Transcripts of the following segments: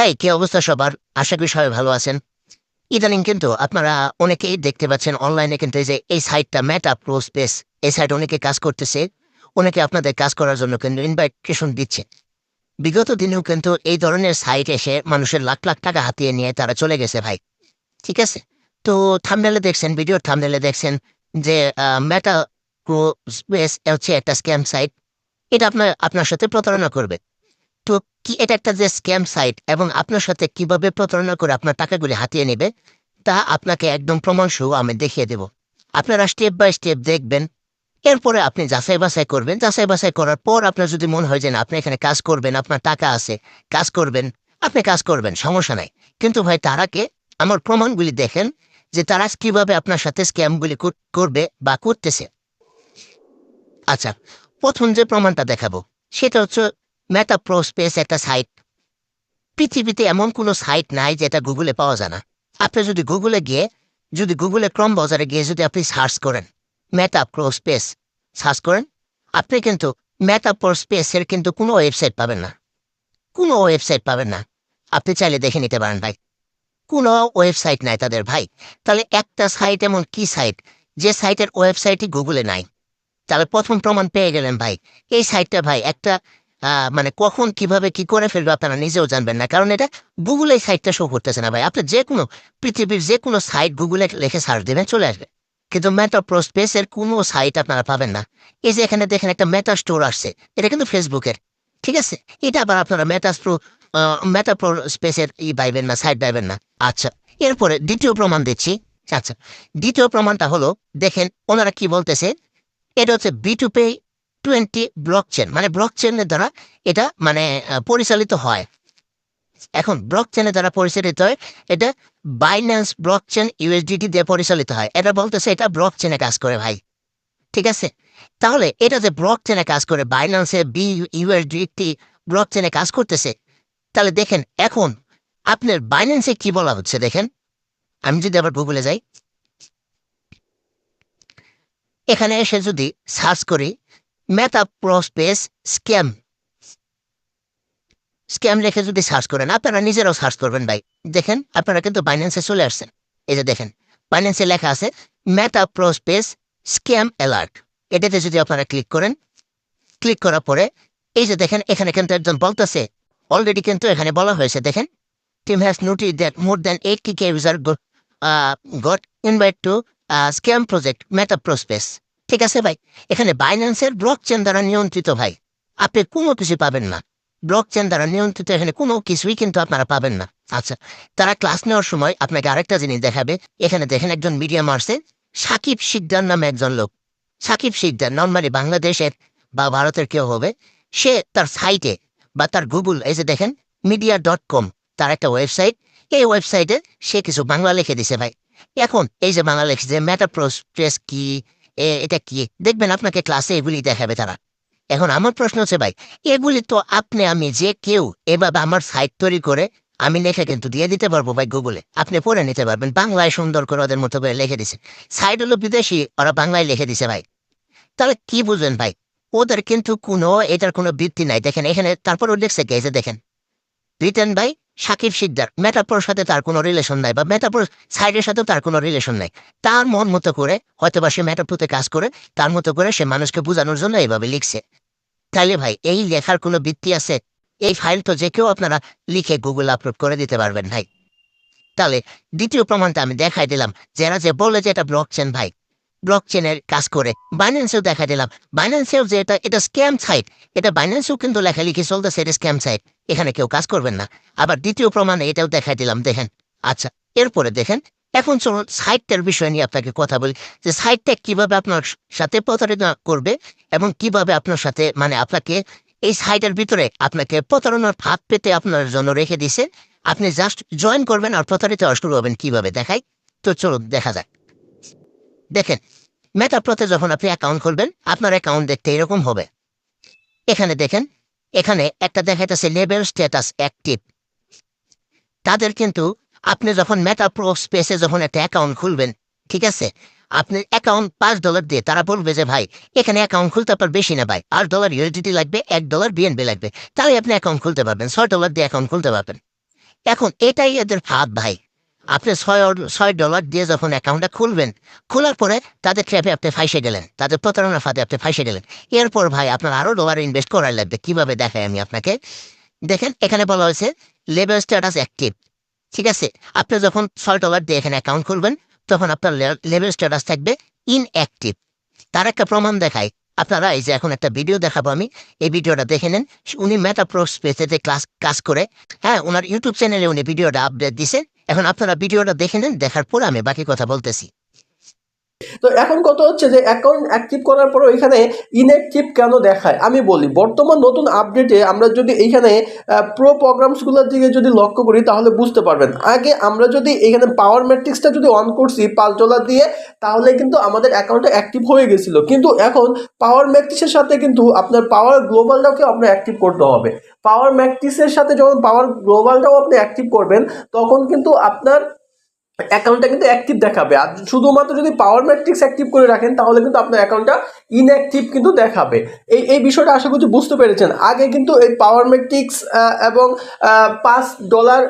তাই, কি অবস্থা সবার? আশা করি সবাই ভালো আছেন। ইদানিং কিন্তু আপনারা অনেকেই দেখতে পাচ্ছেন অনলাইনে কিন্তু যে, এই সাইটটা মেটা প্রো স্পেস এই সাইট অনেকে কাজ করতেছে। অনেকে আপনাদের কাজ করার জন্য কিন্তু ইনভাইটেশন দিচ্ছে। বিগত দিনেও কিন্তু এই ধরনের সাইট এসে মানুষের লাখ লাখ টাকা হাতিয়ে নিয়ে তারা চলে গেছে ভাই। ঠিক আছে? তো থামনেলে দেখছেন ভিডিওর থামনেলে দেখছেন যে মেটা প্রো স্পেস হচ্ছে একটা স্ক্যাম সাইট এটা আপনার আপনার সাথে প্রতারণা করবে। তো কি এটা একটা যে স্ক্যাম সাইট এবং আপনার সাথে কীভাবে প্রতারণা করে আপনার টাকাগুলি হাতিয়ে নেবে, তা আপনাকে একদম প্রমাণ সহ আমি দেখিয়ে দেব। আপনারা স্টেপ বাই স্টেপ দেখবেন। এরপরে আপনি যাচাই বাছাই করবেন। যাচাই বাছাই করার পর আপনার যদি মনে হয় যে আপনি এখানে কাজ করবেন, আপনার টাকা আছে, কাজ করবেন, আপনি কাজ করবেন, সমস্যা নাই। কিন্তু ভাই তারাকে আমার প্রমাণগুলি দেখেন যে তারা কীভাবে আপনার সাথে স্ক্যামগুলি কর- করবে বা করতেছে। আচ্ছা প্রথম যে প্রমাণটা দেখাবো, সেটা হচ্ছে মেটা প্রো স্পেস একটা সাইট পৃথিবীতে এমন কোনো সাইট নাই যেটা গুগলে পাওয়া যায় না। আপনি যদি গুগলে গিয়ে, যদি গুগলে ক্রম বাজারে গিয়ে যদি আপনি সার্চ করেন মেটা প্রো স্পেস সার্চ করেন, আপনি কিন্তু মেটা প্রো স্পেসের কিন্তু কোনো ওয়েবসাইট পাবেন না। কোনো ওয়েবসাইট পাবেন না। আপনি চাইলে দেখে নিতে পারেন ভাই। কোনো ওয়েবসাইট নাই তাদের ভাই। তাহলে একটা সাইট এমন কি সাইট যে সাইটের ওয়েবসাইটই গুগলে নাই। তাহলে প্রথম প্রমাণ পেয়ে গেলেন ভাই। এই সাইটটা ভাই একটা মানে কখন কীভাবে কি করে ফেলবে আপনারা নিজেও জানবেন না। কারণ এটা গুগলে সাইটটা শো করতেছে না ভাই। আপনি যে কোনো পৃথিবীর যে কোনো সাইট গুগলে লিখে সার্চ দেবেন, চলে আসবে। কিন্তু মেটা প্রো স্পেসের কোনো সাইট আপনারা পাবেন না। এই যে এখানে দেখেন একটা মেটা স্টোর আসছে, এটা কিন্তু ফেসবুকের ঠিক আছে? এটা আবার আপনারা মেটা প্রো মেটা প্রো স্পেসের ই পাইবেন না সাইট পাইবেন না। আচ্ছা এরপরে দ্বিতীয় প্রমাণ দিচ্ছি। আচ্ছা দ্বিতীয় প্রমাণটা হলো, দেখেন ওনারা কি বলতেছে, এটা হচ্ছে B two pay twenty block chain মানে ব্লক চেনের দ্বারা এটা মানে পরিচালিত হয়। এখন ব্লক চেনের দ্বারা পরিচালিত হয়, এটা বাইন্যান্স ব্লক চেন ইউএসডিটি দিয়ে পরিচালিত হয়। এটা বলতেছে এটা ব্লক চেনে কাজ করে ভাই। ঠিক আছে? তাহলে এটা যে ব্লক চেনে কাজ করে বাইন্যান্সে বি ইউএসডিটি ব্লক চেনে কাজ করতেছে, তাহলে দেখেন এখন আপনার বাইন্যান্সে কি বলা হচ্ছে দেখেন। আমি যদি আবার গুগলে যাই। এখানে এসে যদি সার্চ করি মেটা প্রসপেস স্ক্যাম স্ক্যাম লেখে যদি সার্চ করেন, আপনারা নিজেরাও সার্চ করবেন ভাই। দেখেন, আপনারা কিন্তু বাইন্যান্সে চলে আসছেন। এই যে দেখেন বাইন্যান্সে লেখা আছে মেটা প্রসপেস স্ক্যাম অ্যালার্ট এটাতে যদি আপনারা ক্লিক করেন ক্লিক করার পরে, এই যে দেখেন, এখানে কিন্তু একজন বলতেছে অলরেডি কিন্তু এখানে বলা হয়েছে। দেখেন team has noticed that more than eight K user got invite to scam project meta pro space ঠিক আছে ভাই। এখানে বাইন্যান্সের ব্লক চেন দ্বারা নিয়ন্ত্রিত ভাই। আপনি কোনো কিছু পাবেন না। ব্লক চেন দ্বারা নিয়ন্ত্রিত এখানে কোনো কিছুই কিন্তু আপনারা পাবেন না। আচ্ছা তারা ক্লাস নেওয়ার সময় আপনাকে আরেকটা জিনিস দেখাবে। এখানে দেখেন একজন মিডিয়াম আর্টসে সাকিব শিকদার নামে একজন লোক। সাকিব শিকদার নর্মালি বাংলাদেশের বা ভারতের কেউ হবে। সে তার সাইটে বা তার গুগল এই যে দেখেন মিডিয়া ডট কম তার একটা ওয়েবসাইট এই ওয়েবসাইটে সে কিছু বাংলা লিখে দিছে ভাই। এখন এই যে বাংলা লিখছে মেটাপ্রোস প্রেস কি এটা কি? দেখবেন আপনাকে ক্লাসে এগুলি দেখাবে তারা। এখন আমার প্রশ্ন হচ্ছে ভাই এগুলি তো আপনি, আমি যে কেউ, এভাবে আমার সাইট তৈরি করে আমি লেখা কিন্তু দিয়ে দিতে পারব ভাই গুগলে আপনি পড়ে নিতে পারবেন, বাংলায় সুন্দর করে ওদের মতো করে লিখে দিছে। সাইট হলো বিদেশি, ওরা বাংলায় লিখে দিছে ভাই। তাহলে কি বুঝবেন ভাই? ওদের কিন্তু কোনো, এটার কোনো বৃত্তি নাই। দেখেন, এখানে তারপর লিখছে কে দেখেন। রিটার্ন বাই সাকিব শিকদার মেটাপোর সাথে তার কোনো রিলেশন নাই বা মেটাপোর সাইডের সাথেও তার কোনো রিলেশন নাই। তার মন মতো করে হয়তো বা সে মেটাপোতে কাজ করে, তার মতো করে সে মানুষকে বোঝানোর জন্য এইভাবে লিখছে। তাইলে ভাই, এই লেখার কোনো ভিত্তি আছে? এই ফাইল তো যে কেউ আপনারা লিখে গুগল আপলোড করে দিতে পারবেন ভাই। তাহলে দ্বিতীয় প্রমাণটা আমি দেখাই দিলাম। যারা যে বলে যে এটা ব্লক চেন ভাই ব্লক চেনের কাজ করে। বাইন্যান্সেও দেখা দিলাম। বাইন্যান্সেও যে এটা এটা স্ক্যাম সাইট এটা বাইন্যান্সেও কিন্তু লেখালেখি চলতেছে, এটা স্ক্যাম সাইট এখানে কেউ কাজ করবেন না। আবার দ্বিতীয় প্রমাণে এটাও দেখাই দিলাম, দেখেন। আচ্ছা এরপরে দেখেন, এখন চলুন সাইটটার বিষয় নিয়ে আপনাকে কথা বলি। যে সাইটটা কীভাবে আপনার সাথে প্রতারিত করবে এবং কীভাবে আপনার সাথে মানে আপনাকে এই সাইটের ভিতরে আপনাকে প্রতারণার ফাঁদ পেতে আপনার জন্য রেখে দিছে। আপনি জাস্ট জয়েন করবেন আর প্রতারিত শুরু হবেন কীভাবে, দেখাই। তো চলুন, দেখা যাক। দেখেন মেটাপ্রতে যখন আপনি অ্যাকাউন্ট খুলবেন, আপনার অ্যাকাউন্ট দেখতে এরকম হবে। এখানে দেখেন, এখানে একটা দেখাইতেছে লেভেল স্ট্যাটাস অ্যাক্টিভ তাদের কিন্তু আপনি যখন মেটা প্রো স্পেসে যখন একটা অ্যাকাউন্ট খুলবেন, ঠিক আছে? আপনি অ্যাকাউন্ট পাঁচ ডলার দিয়ে তারা বলবে যে, ভাই, এখানে অ্যাকাউন্ট খুলতে আপনার বেশি না, ভাই। আট ডলার ইউএসডিটি লাগবে, এক ডলার বিএনবি লাগবে। তাহলে আপনি অ্যাকাউন্ট খুলতে পারবেন, ছয় ডলার দিয়ে অ্যাকাউন্ট খুলতে পারবেন। এখন এটাই এদের ভাব, ভাই। আপনি ছয় ছয় ডলার দিয়ে যখন অ্যাকাউন্টটা খুলবেন, খোলার পরে তাদের ট্র্যাপে আপনি ফাইসে গেলেন তাদের প্রতারণার ফাঁদে আপনি ফাইসে গেলেন এরপর ভাই, আপনার আরও ডলার ইনভেস্ট করার লাগবে। কীভাবে দেখাই আমি আপনাকে? দেখেন, এখানে বলা হয়েছে লেবার স্ট্যাটাস অ্যাক্টিভ ঠিক আছে? আপনি যখন ছয় ডলার দিয়ে এখানে অ্যাকাউন্ট খুলবেন, তখন আপনার লেবার স্ট্যাটাস থাকবে ইনঅ্যাক্টিভ তার একটা প্রমাণ দেখায় আপনারা এই যে এখন একটা ভিডিও দেখাবো আমি। এই ভিডিওটা দেখে নেন। উনি মেটা প্রো স্পেসেতে ক্লাস, কাজ করে। হ্যাঁ ওনার ইউটিউব চ্যানেলে উনি ভিডিওটা আপডেট দিছেন। এখন আপনারা ভিডিওটা দেখে নেন, দেখার পর আমি বাকি কথা বলতেছি। তো এখন কথা হচ্ছে যে অ্যাকাউন্ট অ্যাক্টিভ করার পর এখানে ইনঅ্যাক্টিভ কেন দেখায়? আমি বলি, বর্তমান নতুন আপডেটে আমরা যদি এইখানে প্রো প্রোগ্রামসগুলোর দিকে যদি লক্ষ্য করি, তাহলে বুঝতে পারবেন। আগে আমরা যদি এখানে পাওয়ার ম্যাট্রিক্সটা যদি অন করছি ডলার দিয়ে, তাহলে কিন্তু আমাদের অ্যাকাউন্টটা অ্যাক্টিভ হয়ে গেছিল। কিন্তু এখন পাওয়ার ম্যাট্রিক্সের সাথে কিন্তু আপনার পাওয়ার গ্লোবালটাকে আপনার অ্যাক্টিভ করতে হবে। পাওয়ার ম্যাট্রিক্সের সাথে যখন পাওয়ার গ্লোবালটাও আপনি অ্যাক্টিভ করবেন, তখন কিন্তু আপনার অ্যাকাউন্টটা কিন্তু অ্যাক্টিভ দেখাবে। আর শুধুমাত্র যদি পাওয়ার ম্যাট্রিক্স অ্যাক্টিভ করে রাখেন, তাহলে কিন্তু আপনার অ্যাকাউন্টটা ইনঅ্যাক্টিভ কিন্তু দেখাবে। এই এই বিষয়টা আশা করছি বুঝতে পেরেছেন। আগে কিন্তু এই পাওয়ার ম্যাট্রিক্স এবং পাঁচ ডলার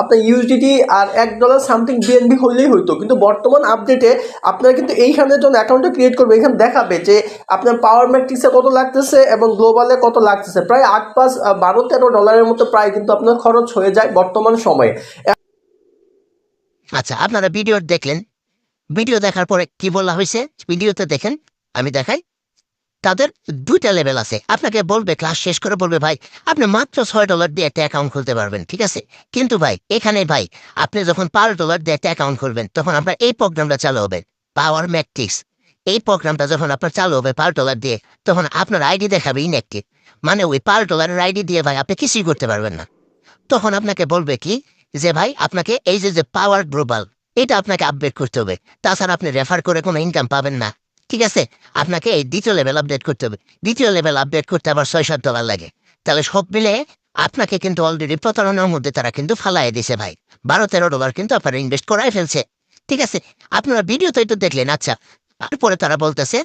আপনার ইউএসডিটি আর এক ডলার সামথিং বিএনবি হলেই হইতো। কিন্তু বর্তমান আপডেটে আপনারা কিন্তু এইখানে যখন অ্যাকাউন্টটা ক্রিয়েট করবে এখানে দেখাবে যে আপনার পাওয়ার ম্যাট্রিক্সে কত লাগতেছে এবং গ্লোবালে কত লাগতেছে। প্রায় আট পাঁচ বারো তেরো ডলারের মতো প্রায় কিন্তু আপনার খরচ হয়ে যায় বর্তমান সময়ে। আচ্ছা আপনারা ভিডিও দেখলেন। ভিডিও দেখার পরে কি বলা হয়েছে? ভিডিওতে দেখেন, আমি দেখাই। তাদের দুইটা লেভেল আছে। আপনাকে বলবে ক্লাস শেষ করে বলবে, ভাই, আপনি মাত্র ছয় ডলার দিয়ে একটা অ্যাকাউন্ট খুলতে পারবেন, ঠিক আছে? কিন্তু ভাই, এখানে ভাই, আপনি যখন পাঁচ ডলার দিয়ে একটা অ্যাকাউন্ট খুলবেন, তখন আপনার এই প্রোগ্রামটা চালু হবে পাওয়ার ম্যাট্রিক্স এই প্রোগ্রামটা যখন আপনার চালু হবে পাঁচ ডলার দিয়ে, তখন আপনার আইডি দেখাবে ইনঅ্যাক্টিভ মানে ওই পাঁচ ডলারের আইডি দিয়ে ভাই, আপনি কিছুই করতে পারবেন না। তখন আপনাকে বলবে কি যে ভাই, আপনাকে এই যে যে পাওয়ার গ্লোবাল এটা আপনাকে আপডেট করতে হবে। তাছাড়া আপনি রেফার করে কোনো ইনকাম পাবেন না। ঠিক আছে? আপনাকে এই দ্বিতীয় লেভেল আপডেট করতে হবে। দ্বিতীয় লেভেল আপডেট করতে আবার ছয় সাত ডলার লাগে। তাহলে সব মিলে আপনাকে কিন্তু অলরেডি প্রতারণার মধ্যে তারা কিন্তু ফালাই দিছে ভাই। বারো, তেরো ডলার কিন্তু আপনারা ইনভেস্ট করাই ফেলছে। ঠিক আছে? আপনারা ভিডিও তো দেখলেন আচ্ছা তারপরে তারা বলতেছে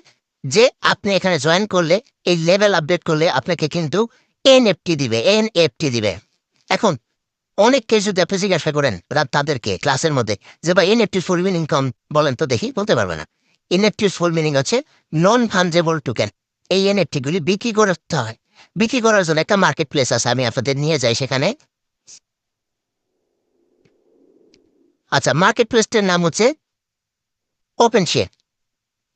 যে, আপনি এখানে জয়েন করলে, এই লেভেল আপডেট করলে আপনাকে কিন্তু এন এনএফটি দিবে এন এনএফটি দিবে। এখন অনেককে যদি আপনি জিজ্ঞাসা করেন তাদেরকে ক্লাসের মধ্যে যে ভাই এনএফটির ফুল মিনিং কম বলেন তো দেখি, বলতে পারবে না। এনএফটির ফুল মিনিং হচ্ছে নন ফানজেবল টোকেন এই এনএফটি গুলি বিক্রি করতে হয়। বিক্রি করার জন্য একটা মার্কেট প্লেস আছে, আমি আপনাদের নিয়ে যাই সেখানে। আচ্ছা মার্কেট প্লেসটার নাম হচ্ছে ওপেন শেয়ার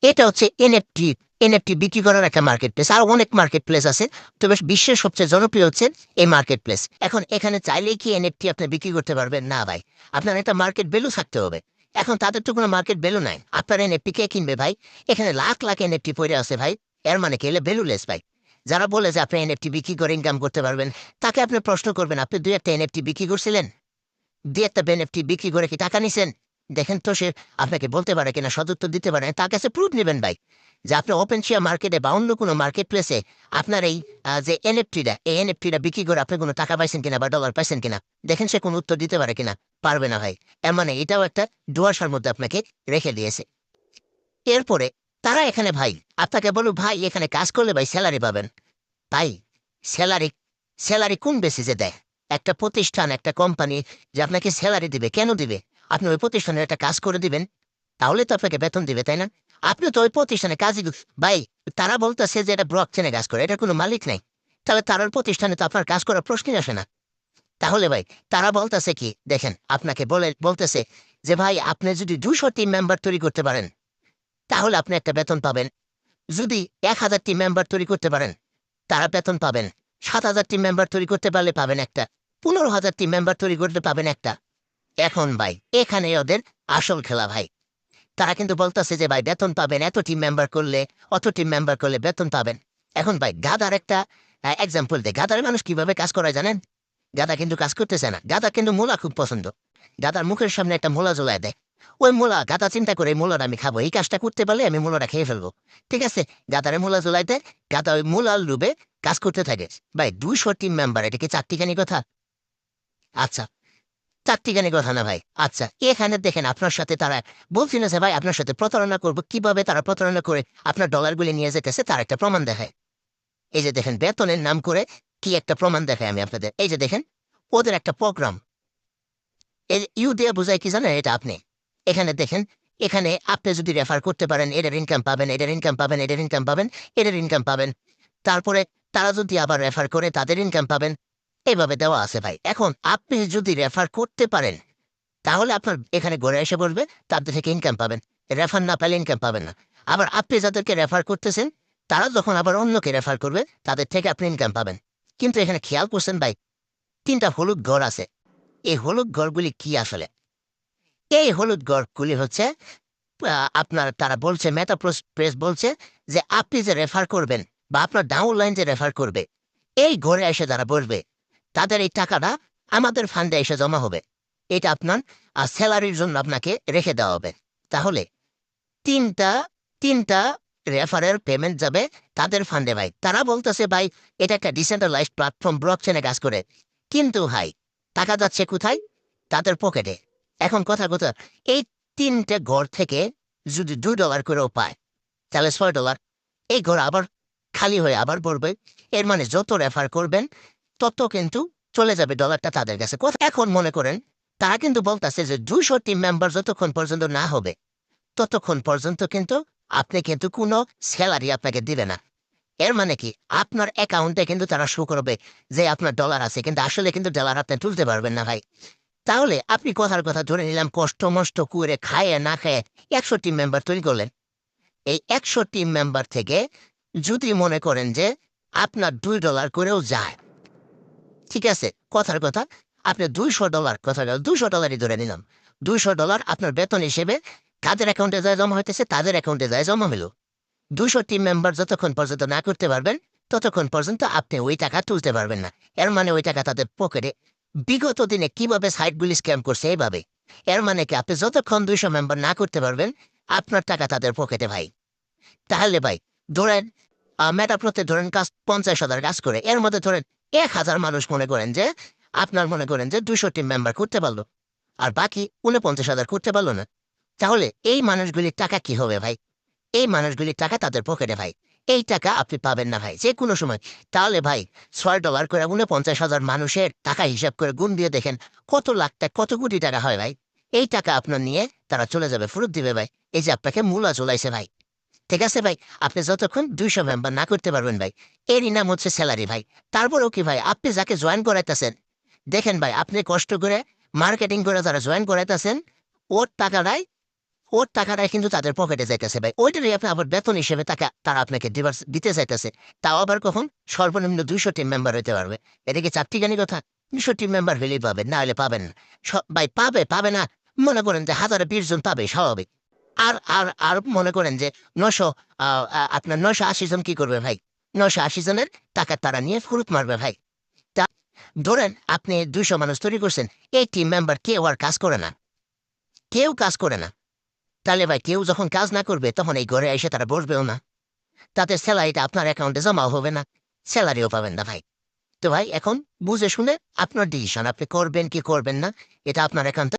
এটা হচ্ছে এনএফটি এনএফটি বিক্রি করার একটা মার্কেট প্লেস আর অনেক মার্কেট প্লেস আছে তবে বিশ্বের সবচেয়ে জনপ্রিয় হচ্ছে এই মার্কেট প্লেস এখন এখানে চাইলেই কি এনএফটি আপনি বিক্রি করতে পারবেন? না ভাই। আপনার একটা মার্কেট ভ্যালু থাকতে হবে। এখন তাদের তো কোনো মার্কেট ভ্যালু নাই। আপনার এনএফটি কে কিনবে ভাই? এখানে লাখ লাখ এনএফটি পড়ে আছে ভাই। এর মানে কি? এলে ভ্যালুলেস ভাই। যারা বলে যে আপনি এনএফটি বিক্রি করে ইনকাম করতে পারবেন, তাকে আপনি প্রশ্ন করবেন, আপনি দুই একটা এনএফটি বিক্রি করছিলেন? দুই একটা এনএফটি বিক্রি করে কি টাকা নিছেন? দেখেন তো সে আপনাকে বলতে পারে কিনা, সদুত্তর দিতে পারে তার কাছে প্রুফ নেবেন ভাই, যে আপনি ওপেন শেয়ার মার্কেটে বা অন্য কোনো মার্কেট প্লেসে আপনার এই যে এনএফটিটা এই এনএফটিটা বিক্রি করে আপনি কোনো টাকা পাইছেন কিনা বা ডলার পাইছেন কিনা, দেখেন সে কোনো উত্তর দিতে পারে কিনা, পারবে না ভাই। এর মানে এটাও একটা ডুয়াশার মধ্যে আপনাকে রেখে দিয়েছে। এরপরে তারা এখানে ভাই, আপনাকে বলুক, ভাই, এখানে কাজ করলে ভাই স্যালারি পাবেন। তাই স্যালারি স্যালারি কোন বেসিসে দেয়? একটা প্রতিষ্ঠান, একটা কোম্পানি যে আপনাকে স্যালারি দিবে, কেন দিবে? আপনি ওই প্রতিষ্ঠানের একটা কাজ করে দিবেন, তাহলে তো আপনাকে বেতন দিবে, তাই না? আপনি তো ওই প্রতিষ্ঠানে কাজই ভাই, তারা বলতেছে যে এটা ব্লক চেনে কাজ করে এটা কোনো মালিক নাই। তাহলে তার প্রতিষ্ঠানে তো আপনার কাজ করার প্রশ্নই আসে না। তাহলে ভাই, তারা বলতেছে কি, দেখেন, আপনাকে বলে, বলতেছে যে ভাই, আপনি যদি দুশো টিম মেম্বার তৈরি করতে পারেন, তাহলে আপনি একটা বেতন পাবেন। যদি এক হাজার টিম মেম্বার তৈরি করতে পারেন, তারা বেতন পাবেন। সাত হাজার টিম মেম্বার তৈরি করতে পারলে পাবেন একটা, পনেরো হাজার টিম মেম্বার তৈরি করতে পাবেন একটা। এখন ভাই, এখানে ওদের আসল খেলা ভাই। তারা কিন্তু বলতেছে যে ভাই, বেতন পাবেন, এত টিম মেম্বার করলে, অত টিম মেম্বার করলে বেতন পাবেন। এখন ভাই, গাদার একটা এক্সাম্পল দেয় গাদার মানুষ কীভাবে কাজ করায় জানেন? গাদা কিন্তু কাজ করতেছে না। গাদা কিন্তু মোলা খুব পছন্দ। গাদার মুখের সামনে একটা মোলা জ্বলায় দেয়। ওই মোলা, গাদা চিন্তা করে মোলার আমি খাব, এই কাজটা করতে পারলে আমি মোলাটা খেয়ে ফেলব। ঠিক আছে? গাদারে মোলা জ্বলাই দেয়। গাদা ওই মোলার লুবে কাজ করতে থাকে। ভাই, দুইশো টিম মেম্বার এটা কি চারটিখানি কথা? আচ্ছা চারটিখানি কথা না ভাই। আচ্ছা এখানে দেখেন আপনার সাথে তারা বলছি না যে ভাই, আপনার সাথে প্রতারণা করব, কীভাবে তারা প্রতারণা করে আপনার ডলারগুলি নিয়ে যেতেছে তার একটা প্রমাণ দেখায় এই যে দেখেন, বেতনের নাম করে কি একটা প্রমাণ দেখায় আমি আপনাদের। এই যে দেখেন, ওদের একটা প্রোগ্রাম। ইউ দিয়ে বোঝায় কি জানেন এটা আপনি? এখানে দেখেন, এখানে আপনি যদি রেফার করতে পারেন এটার ইনকাম পাবেন এটার ইনকাম পাবেন এটার ইনকাম পাবেন এটার ইনকাম পাবেন। তারপরে তারা যদি আবার রেফার করে, তাদের ইনকাম পাবেন। এইভাবে দেওয়া আছে ভাই। এখন আপনি যদি রেফার করতে পারেন, তাহলে আপনার এখানে ঘরে এসে পড়বে তাদের থেকে ইনকাম পাবেন। রেফার না পেলে ইনকাম পাবেন না। আবার আপনি যাদেরকে রেফার করতেছেন, তারা যখন আবার অন্যকে রেফার করবে, তাদের থেকে আপনি ইনকাম পাবেন। কিন্তু এখানে খেয়াল করছেন ভাই, তিনটা হলুদ ঘর আছে। এই হলুদ ঘরগুলি কি আসলে? এই হলুদ ঘরগুলি হচ্ছে আপনার তারা বলছে মেটা প্রেস বলছে যে আপনি যে রেফার করবেন বা আপনার ডাউনলাইন যে রেফার করবে, এই ঘরে এসে তারা বসবে তাদের এই টাকাটা আমাদের ফান্ডে এসে জমা হবে। এটা আপনার, আর স্যালারির জন্য আপনাকে রেখে দেওয়া হবে। তাহলে তিনটা তিনটা রেফারের পেমেন্ট যাবে তাদের ফান্ডে ভাই। তারা বলতেছে, ভাই, এটা একটা ডিসেন্ট্রালাইজ প্ল্যাটফর্ম ব্লক চেনে কাজ করে। কিন্তু ভাই, টাকা যাচ্ছে কোথায়? তাদের পকেটে এখন কথা কথা, এই তিনটে ঘর থেকে যদি দুই ডলার করেও পায়, তাহলে ছয় ডলার এই ঘর আবার খালি হয়ে আবার পড়বে। এর মানে যত রেফার করবেন তত কিন্তু চলে যাবে ডলারটা তাদের কাছে। এখন মনে করেন, তারা কিন্তু বলতেছে যে দুইশো টিম মেম্বার যতক্ষণ পর্যন্ত না হবে, ততক্ষণ পর্যন্ত কিন্তু আপনি কিন্তু কোনো স্যালারি আপনাকে দিবে না। এর মানে কি? আপনার অ্যাকাউন্টে কিন্তু তারা শো করবে যে আপনার ডলার আছে, কিন্তু আসলে কিন্তু ডলার আপনি তুলতে পারবেন না ভাই। তাহলে আপনি কথার কথা ধরে নিলাম, কষ্ট মষ্ট করে খায়ে না খায়ে একশো টিম মেম্বার তৈরি করলেন। এই একশো টিম মেম্বার থেকে যদি মনে করেন যে আপনার দুই ডলার করেও যায় ঠিক আছে, কথার কথা। আপনি দুইশো ডলার কথা, দুইশো ডলারই ধরে নিলাম। দুইশো ডলার আপনার বেতন হিসেবে কাদের অ্যাকাউন্টে যায় জমা হইতেছে, তাদের অ্যাকাউন্টে যায় জমা হলো দুশো টিম মেম্বার যতক্ষণ পর্যন্ত না করতে পারবেন, ততক্ষণ পর্যন্ত আপনি ওই টাকা তুলতে পারবেন না। এর মানে ওই টাকা তাদের পকেটে বিগত দিনে কীভাবে সাইটগুলি স্ক্যাম করছে এইভাবে। এর মানে কি, আপনি যতক্ষণ দুইশো মেম্বার না করতে পারবেন, আপনার টাকা তাদের পকেটে ভাই। তাহলে ভাই, ধরেন মেটাপ্রতে ধরেন কাজ পঞ্চাশ হাজার কাজ করে, এর মধ্যে ধরেন এক হাজার মানুষ মনে করেন যে আপনার মনে করেন যে দুশো টিম মেম্বার করতে পারল, আর বাকি উনপঞ্চাশ হাজার করতে পারল না। তাহলে এই মানুষগুলির টাকা কি হবে ভাই? এই মানুষগুলির টাকা তাদের পকেটে ভাই। এই টাকা আপনি পাবেন না ভাই যে কোনো সময়। তাহলে ভাই, ছয় ডলার করে উনপঞ্চাশ হাজার মানুষের টাকা হিসাব করে গুণ দিয়ে দেখেন, কত লাখ টাকা, কত কোটি টাকা হয় ভাই? এই টাকা আপনার নিয়ে তারা চলে যাবে, ফেরত দিবে ভাই। এই যে আপনাকে মূলা চলাইছে ভাই। ঠিক আছে ভাই, আপনি যতক্ষণ দুইশো মেম্বার না করতে পারবেন ভাই এরই নাম হচ্ছে স্যালারি ভাই। তারপরেও কি ভাই, আপনি যাকে জয়েন করাইতেছেন, দেখেন ভাই, আপনি কষ্ট করে মার্কেটিং করে যারা জয়েন করাইতেছেন, ওর টাকাটাই ওর টাকাটাই কিন্তু তাদের পকেটে যাইতেছে ভাই। ওইটারই আপনি আবার বেতন হিসেবে টাকা তারা আপনাকে দিবার দিতে চাইতেছে তাও আবার কখন? সর্বনিম্ন দুইশো টিম মেম্বার হইতে পারবে। এটা কি চারটি গানি কথা? দুশো টিম মেম্বার হলেই পাবেন, না হলে পাবেন ভাই, পাবে পাবে না। মনে করেন যে হাজারে বিশ জন পাবে, স্বাভাবিক। আর আর আর মনে করেন যে নশো আপনার নশো আশি জন কি করবে ভাই? নশো আশি জনের টাকা তারা নিয়ে ফুরুত মারবে ভাই। তা, ধরেন আপনি দুইশো মানুষ তৈরি করছেন, এই টিম মেম্বার কেউ আর কাজ করে না। কেউ কাজ করে না। তাহলে ভাই কেউ যখন কাজ না করবে, তখন এই ঘরে এসে তারা বসবেও না। তাতে স্যালারিটা আপনার অ্যাকাউন্টে জমাও হবে না। স্যালারিও পাবেন না ভাই। তো ভাই, এখন বুঝে শুনে আপনার ডিসিশন আপনি করবেন কি করবেন না, এটা আপনার একান্ত